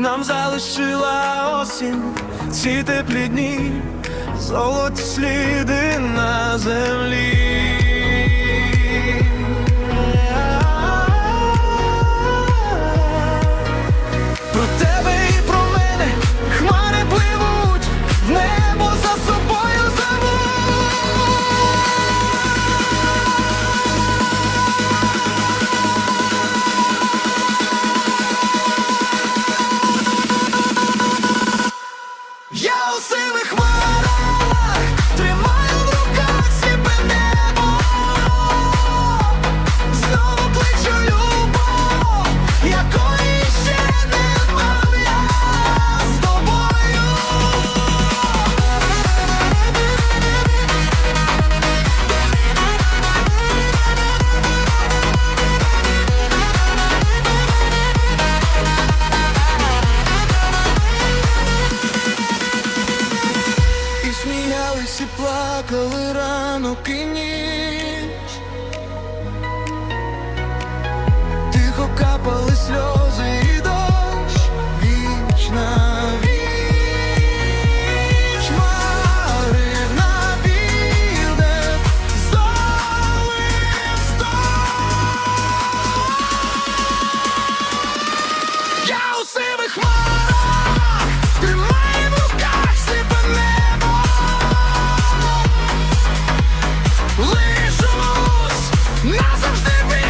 нам залишила осінь ці теплі дні, золоті сліди на землі. плакали ранок і ніч Тихо капа. назавжди.